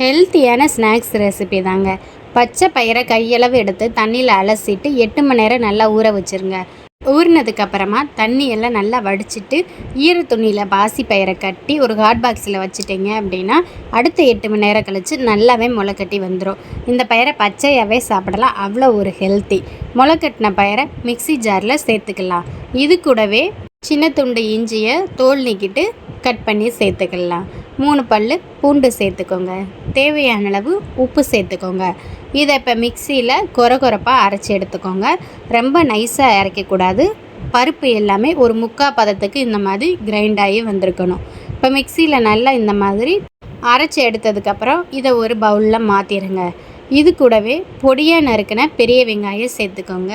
ஹெல்த்தியான snacks recipe தாங்க. பச்சை பயிரை கையளவு எடுத்து தண்ணியில் அலசிட்டு எட்டு மணி நேரம் நல்லா ஊற வச்சுருங்க. ஊறினதுக்கப்புறமா தண்ணியெல்லாம் நல்லா வடிச்சிட்டு ஈர துணியில் பாசி பயிரை கட்டி ஒரு ஹாட் பாக்ஸில் வச்சுட்டிங்க அப்படின்னா அடுத்த எட்டு மணி நேரம் கழித்து நல்லாவே முளைக்கட்டி வந்துடும் இந்த பயிரை பச்சையாகவே சாப்பிடலாம். அவ்வளோ ஒரு ஹெல்த்தி முளைக்கட்டின பயிரை மிக்ஸி ஜாரில் சேர்த்துக்கலாம். இது கூடவே சின்ன துண்டு இஞ்சியை தோல் நீக்கிட்டு கட் பண்ணி சேர்த்துக்கலாம். மூணு பல் பூண்டு சேர்த்துக்கோங்க. தேவையான அளவு உப்பு சேர்த்துக்கோங்க. இதை இப்போ மிக்சியில் கொர கொரப்பாக அரைச்சி எடுத்துக்கோங்க. ரொம்ப நைஸாக அரைக்கக்கூடாது. பருப்பு எல்லாமே ஒரு முக்கால் பதத்துக்கு இந்த மாதிரி கிரைண்ட் ஆகி வந்திருக்கணும். இப்போ மிக்சியில் நல்லா இந்த மாதிரி அரைச்சி எடுத்ததுக்கப்புறம் இதை ஒரு பவுலில் மாற்றிடுங்க இது கூடவே பொடியாக நறுக்கின பெரிய வெங்காயம் சேர்த்துக்கோங்க.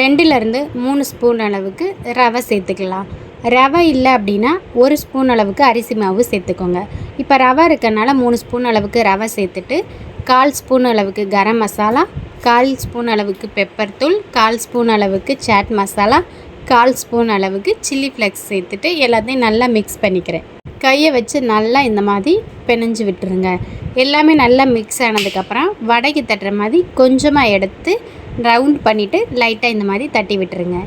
ரெண்டுலேருந்து மூணு ஸ்பூன் அளவுக்கு ரவை சேர்த்துக்கலாம். ரவை இல்லை அப்படின்னா ஒரு ஸ்பூன் அளவுக்கு அரிசி மாவு சேர்த்துக்கோங்க. இப்போ ரவை இருக்கனால மூணு ஸ்பூன் அளவுக்கு ரவை சேர்த்துட்டு கால் ஸ்பூன் அளவுக்கு கரம் மசாலா கால் ஸ்பூன் அளவுக்கு பெப்பர் தூள் கால் ஸ்பூன் அளவுக்கு சாட் மசாலா கால் ஸ்பூன் அளவுக்கு சில்லி ஃப்ளெக்ஸ் சேர்த்துட்டு எல்லாத்தையும் நல்லா மிக்ஸ் பண்ணிக்கிறேன். கையை வச்சு நல்லா இந்த மாதிரி பிணைஞ்சு விட்டுருங்க. எல்லாமே நல்லா மிக்ஸ் ஆனதுக்கப்புறம் வடைக்கு தட்டுற மாதிரி கொஞ்சமாக எடுத்து ரவுண்ட் பண்ணிவிட்டு லைட்டாக இந்த மாதிரி தட்டி விட்டுருங்க.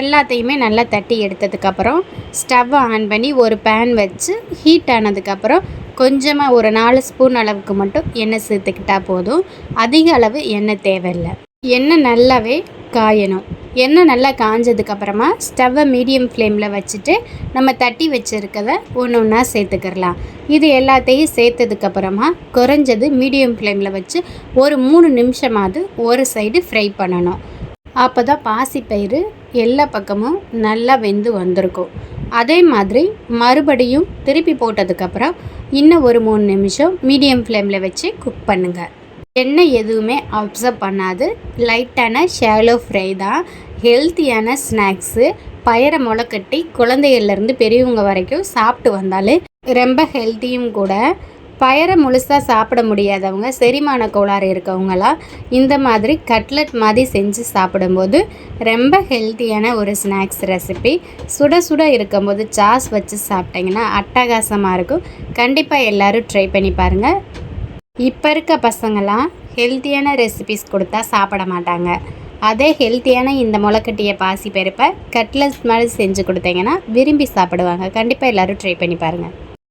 எல்லாத்தையுமே நல்லா தட்டி எடுத்ததுக்கப்புறம் ஸ்டவ்வை ஆன் பண்ணி ஒரு பேன் வச்சு ஹீட் ஆனதுக்கப்புறம் கொஞ்சமாக ஒரு நாலு ஸ்பூன் அளவுக்கு மட்டும் எண்ணெய் சேர்த்துக்கிட்டால் போதும். அதிக அளவு எண்ணெய் தேவையில்லை. எண்ணெய் நல்லாவே காயணும். எண்ணெய் நல்லா காஞ்சதுக்கப்புறமா ஸ்டவ்வை மீடியம் ஃப்ளேமில் வச்சுட்டு நம்ம தட்டி வச்சுருக்கத ஒன்று ஒன்றா சேர்த்துக்கிறலாம். இது எல்லாத்தையும் சேர்த்ததுக்கப்புறமா குறைஞ்சது மீடியம் ஃப்ளேமில் வச்சு ஒரு மூணு நிமிஷமாவது ஒரு சைடு ஃப்ரை பண்ணணும். அப்போ தான் பாசிப்பயிறு எல்லா பக்கமும் நல்லா வெந்து வந்திருக்கும். அதே மாதிரி மறுபடியும் திருப்பி போட்டதுக்கப்புறம் இன்னும் ஒரு மூணு நிமிஷம் மீடியம் ஃப்ளேமில் வச்சு குக் பண்ணுங்கள் எண்ணெய் எதுவுமே அப்சர்வ் பண்ணாது. லைட்டான ஷேலோ ஃப்ரை தான். ஹெல்த்தியான ஸ்நாக்ஸு பயரை முளைக்கட்டி குழந்தைகள்லேருந்து பெரியவங்க வரைக்கும் சாப்பிட்டு வந்தாலே ரொம்ப ஹெல்த்தியும் கூட. பயரை முழுசாக சாப்பிட முடியாதவங்க செரிமான கோளாறு இருக்கவங்களாம் இந்த மாதிரி கட்லட் மாதிரி செஞ்சு சாப்பிடும்போது ரொம்ப ஹெல்த்தியான ஒரு ஸ்நாக்ஸ் ரெசிபி சுட சுட இருக்கும்போது சாஸ் வச்சு சாப்பிட்டிங்கன்னா அட்டகாசமாக இருக்கும். கண்டிப்பாக எல்லோரும் ட்ரை பண்ணி பாருங்கள் இப்போ இருக்க பசங்களாம் ஹெல்த்தியான ரெசிபிஸ் கொடுத்தா சாப்பிட மாட்டாங்க. அதே ஹெல்த்தியான இந்த முளைக்கட்டியை பாசி பருப்பை கட்லஸ் மாதிரி செஞ்சு கொடுத்தீங்கன்னா விரும்பி சாப்பிடுவாங்க. கண்டிப்பாக எல்லோரும் ட்ரை பண்ணி பாருங்கள்